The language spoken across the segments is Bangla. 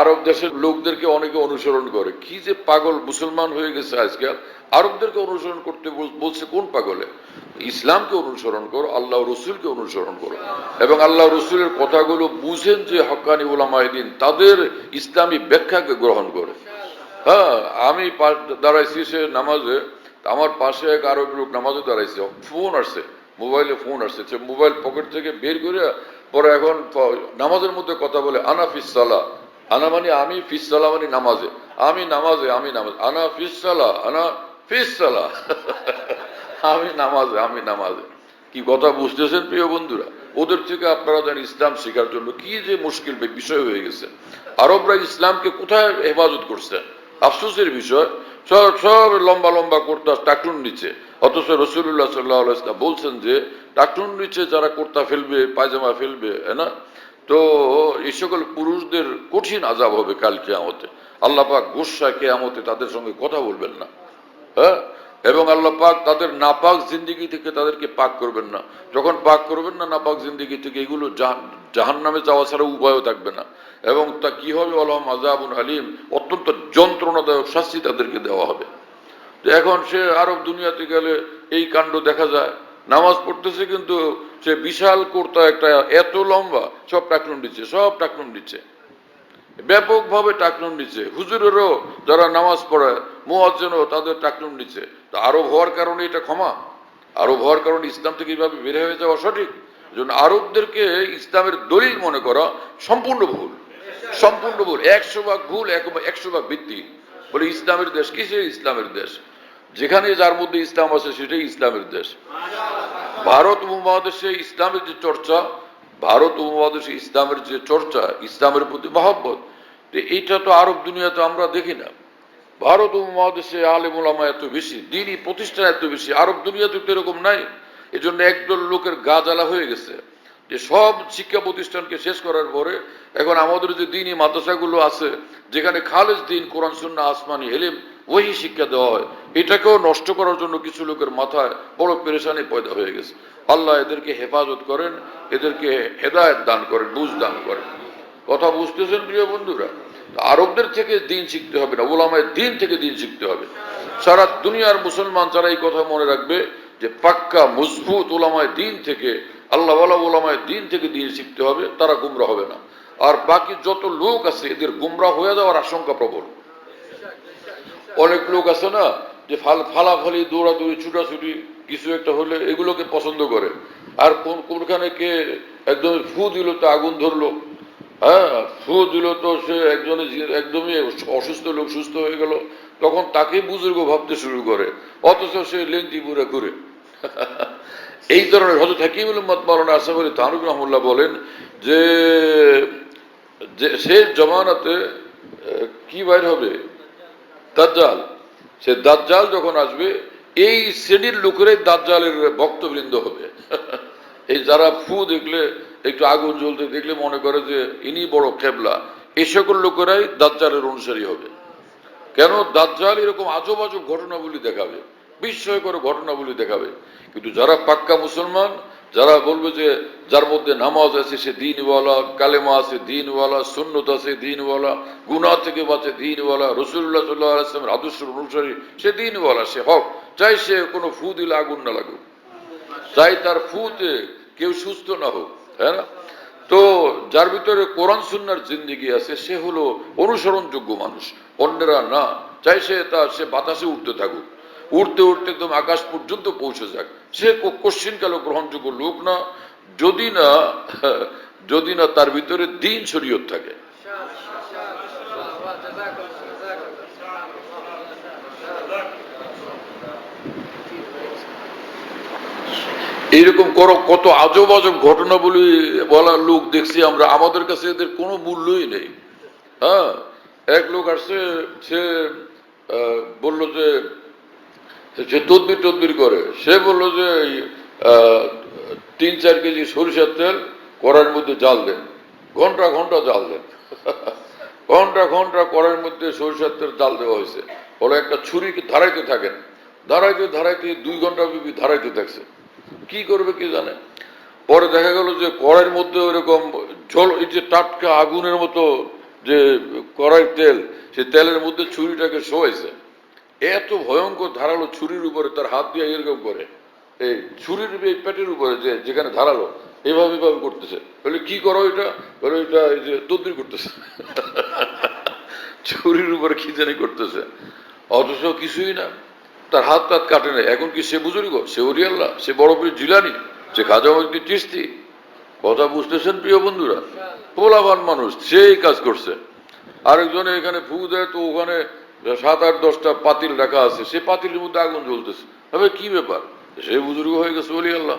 আরব দেশের লোকদেরকে অনেকে অনুসরণ করে। কি যে পাগল মুসলমান হয়ে গেছে আজকাল আরবদেরকে অনুসরণ করতে বলছে কোন পাগলে? ইসলামকে অনুসরণ করো, আল্লাহ রসুলকে অনুসরণ করো। এবং আল্লাহ রসুলের কথাগুলো বুঝেন যে হকানি ওলামায়দিন তাদের ইসলামী ব্যাখ্যাকে গ্রহণ করে। হ্যাঁ আমি দাঁড়াইছি সে নামাজে আমার পাশে এক আরব লোক নামাজে দাঁড়াইছে। ফোন আসছে, মোবাইলে ফোন আসছে। সে মোবাইল পকেট থেকে বের করে পরে এখন নামাজের মধ্যে কথা বলে আনাফিস ফিসালা আনা মানে আমি ফিসালা মানে নামাজে। আমি নামাজে, আমি নামাজ। আনা ফিসালা আনা ফিসালা আমি নামাজে আমি নামাজে। কি কথা বুঝতেছেন প্রিয় বন্ধুরা? ওদের থেকে আপনারা জানেন ইসলাম শেখার জন্য কি যে মুশকিল বিষয় হয়ে গেছে। আরবরা ইসলামকে কোথায় হেফাজত করছে? আফসোসের বিষয়। সব সব লম্বা লম্বা কোর্তা টাকলুন নিচে অথচ রসুল্লাহ সাল্লাহ ইসলাম বলছেন যে টাকলুন নিচে যারা কোর্তা ফেলবে, পায়জামা ফেলবে হ্যাঁ না? তো এই সকল পুরুষদের কঠিন আজাব হবে কাল কেয়ামতে। আল্লাহ পাক গোসা কেয়ামতে তাদের সঙ্গে কথা বলবেন না। হ্যাঁ? এবং আল্লাহ পাক তাদের নাপাক জিন্দিগি থেকে তাদেরকে পাক করবেন না। যখন পাক করবেন না নাপাক জিন্দিগি থেকে, এগুলো জাহান নামে যাওয়া ছাড়া উপায়ও থাকবে না। এবং তা কি হবে? আলম আজাবুল হালিম অত্যন্ত যন্ত্রণাদায়ক শাস্তি তাদেরকে দেওয়া হবে। তো এখন সে আরব দুনিয়াতে গেলে এই কাণ্ড দেখা যায়। নামাজ পড়তেছে কিন্তু সে বিশাল কোর্তা একটা, এত লম্বা, সব টাকলুন দিচ্ছে, সব টাকলুন দিচ্ছে। ব্যাপকভাবে টাকলুন দিচ্ছে। হুজুরেরও যারা নামাজ পড়ায় মোয়াজ্জেনও তাদের টাকলুন দিচ্ছে। তা আরব হওয়ার কারণে এটা ক্ষমা। আরব হওয়ার কারণে ইসলাম থেকে এইভাবে বের হয়ে যাওয়া সঠিক। জন্য আরবদেরকে ইসলামের দলিল মনে করা সম্পূর্ণ ভুল। সম্পূর্ণ ভুল। একশো ভাগ ভুল, এক- একশো ভাগ ভিত্তি। বলে ইসলামের দেশ কিসের ইসলামের দেশ? যেখানে যার মধ্যে ইসলাম আছে, সেটাই ইসলামের দেশ। ভারত উপমহাদেশে ইসলামের যে চর্চা ভারত উপমহাদেশে ইসলামের যে চর্চা ইসলামের প্রতি মহব্বত তো এইটা তো আরব দুনিয়াতে আমরা দেখি না ভারত উপমহাদেশে আলেম ওলামা এত বেশি দিনই প্রতিষ্ঠান এত বেশি আরব দুনিয়াতে তো এরকম নাই এজন্য একদল লোকের গা জ্বালা হয়ে গেছে যে সব শিক্ষা প্রতিষ্ঠানকে শেষ করার পরে এখন আমাদের যে দিনই মাদ্রাসাগুলো আছে যেখানে খালেজ দিন কোরআন সুন্না আসমানি এলেম ওই শিক্ষা দেওয়া হয়। এটাকেও নষ্ট করার জন্য কিছু লোকের মাথায় বড় পেরেশানি পয়দা হয়ে গেছে। আল্লাহ এদেরকে হেফাজত করেন, এদেরকে হেদায়ত দান করেন, বুঝ দান করেন। কথা বুঝতেছেন প্রিয় বন্ধুরা? আরবদের থেকে দিন শিখতে হবে না, ওলামায় দিন থেকে দিন শিখতে হবে। সারা দুনিয়ার মুসলমান যারা এই কথা মনে রাখবে যে পাক্কা, মজবুত ওলামায় দিন থেকে আল্লাহ ওলামায় দিন থেকে দিন শিখতে হবে, তারা গুমরা হবে না। আর বাকি যত লোক আছে, এদের গুমরা হয়ে যাওয়ার আশঙ্কা প্রবল। অনেক লোক আছে না, যে ফাল, ফালাফালি, দৌড়াদৌড়ি, ছুটাছুটি, কিছু একটা হলে এগুলোকে পছন্দ করে। আর কোন, কোনখানে কে একদম ফু দিল তো আগুন ধরলো। হ্যাঁ ফু দিল তো সে একজনে একদমই অসুস্থ লোক সুস্থ হয়ে গেল, তখন তাকে বুজুর্গ ভাবতে শুরু করে, অথচ সে লেংটি পুরে ঘুরে এই ধরনের হজরত হাকিম মত মাওলানা আসাফ আলী তানুক রহমুল্লাহ বলেন যে সে জমানাতে কি বাইর হবে? দাজ্জাল। সে দাজ্জাল যখন আসবে, এই শ্রেণির লোকেরাই দাজ্জালের ভক্তবৃন্দ হবে। এই যারা ফু দেখলে, একটু আগুন জ্বলতে দেখলে মনে করে যে, ইনি বড় খেবলা। এই সকল লোকেরাই দাজ্জালের অনুসারী হবে। কেন? দাজ্জাল এরকম আজব আজব ঘটনাবলী দেখাবে। বিস্ময়কর ঘটনাবলী দেখাবে। কিন্তু যারা পাক্কা মুসলমান যারা বলবে যে যার মধ্যে নামাজ আছে সে দিনওয়ালা, কালেমা আছে দিনওয়ালা, সুন্নত আছে দিনওয়ালা গুনা থেকে বাঁচে দিনওয়ালা রসুল্লাহ সাল্লাহ আদর্শের অনুসারী, সে দিনওয়ালা, সে হক। চাই সে কোনো ফু দিলে আগুন না লাগুক। চাই তার ফুতে কেউ সুস্থ না হোক হ্যাঁ না? তো যার ভিতরে কোরআন সুন্নার জিন্দিগি আছে, সে হলো অনুসরণযোগ্য মানুষ, অন্যরা না। চাই সে তার সে বাতাসে উঠতে থাকুক। উঠতে উঠতে একদম আকাশ পর্যন্ত পৌঁছে যাক। সে কোশ্চিন কালো গ্রহণযোগ্য লোক না, যদি না যদি না তার ভিতরে দিন শরীয়ত থাকে। এইরকম করো, কত আজব আজব ঘটনা বলি লোক দেখছি আমরা। আমাদের কাছে এদের কোনো মূল্যই নেই। হ্যাঁ এক লোক আসছে, সে বলল যে সে তদবির টদবির করে। সে বলল যে তিন চার কেজি সরিষার তেল কড়াইয়ের মধ্যে জাল দেন। ঘণ্টা ঘণ্টা জাল দেন। ঘণ্টা ঘণ্টা কড়াইয়ের মধ্যে সরিষার তেল জাল দেওয়া হয়েছে। বলে একটা ছুরিকে ধারাইতে থাকেন? ধারাইতে ধারাইতে দুই ঘণ্টা বিবি ধারাইতে থাকছে। কি করবে কি জানে? পরে দেখা গেল যে কড়াইয়ের মধ্যে ওইরকম জল এই যে টাটকা আগুনের মতো যে কড়াই তেল সে তেলের মধ্যে ছুরিটাকে শোয়াইছে। এত ভয়ঙ্কর ধারালো ছুরির উপরে তার হাত দিয়ে এরকম করে, এই ছুরির পেটের উপরে যে যেখানে ধারালো, এভাবে এভাবে করতেছে। বলে, কি করো এটা? বলে, এটা এই যে তদ্বির করতেছে। ছুরির উপরে কি জানি করতেছে। অথচ কিছুই না। তার হাত টাত কাটে না এখন কি সে বুজুর্গ? সে অরিয়াল্লাহ সে বড় পীর জিলানি? সে খাজা মহিউদ্দিন চিস্তি কথা বুঝতেছেন প্রিয় বন্ধুরা? পোলাবান মানুষ, সেই কাজ করছে। আরেকজনে এখানে ফু দেয়, তো ওখানে সাত আট দশটা পাতিল রাখা আছে সে পাতিলের মধ্যে আগুন জ্বলতেছে। তবে কি ব্যাপার? সে বুজুর্গ হয়ে গেছে বলি আল্লাহ।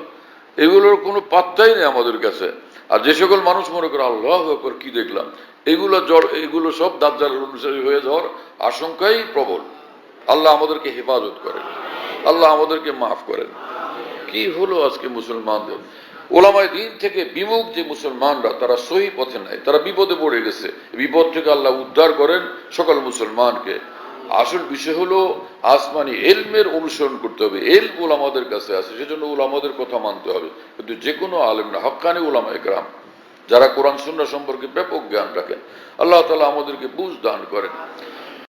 এগুলোর কোনো পাত্তাই নেই আমাদের কাছে। আর যে সকল মানুষ মনে করে, আল্লাহ ব্যাপার কি দেখলাম? এগুলো জ্বর, এগুলো সব দাজ্জালের অনুসারী হয়ে যাওয়ার আশঙ্কাই প্রবল। আল্লাহ আমাদেরকে হেফাজত করেন। আল্লাহ আমাদেরকে মাফ করেন। কি হলো আজকে মুসলমানদের? ওলামায় দিন থেকে বিমুখ যে মুসলমানরা, তারা সহি পথে নাই, তারা বিপদে পড়ে গেছে। বিপদ থেকে আল্লাহ উদ্ধার করেন সকল মুসলমানকে। আসল বিষয় হলো, আসমানি এলমের অনুসরণ করতে হবে এল ওলামাদের কাছে আছে, সেজন্য ওলামাদের কথা মানতে হবে। কিন্তু যে কোনো আলেম না হকানি ওলামা একরাম, যারা কোরআন সুন্নাহ সম্পর্কে ব্যাপক জ্ঞান রাখেন, আল্লাহ তালা আমাদেরকে বুঝ দান করেন।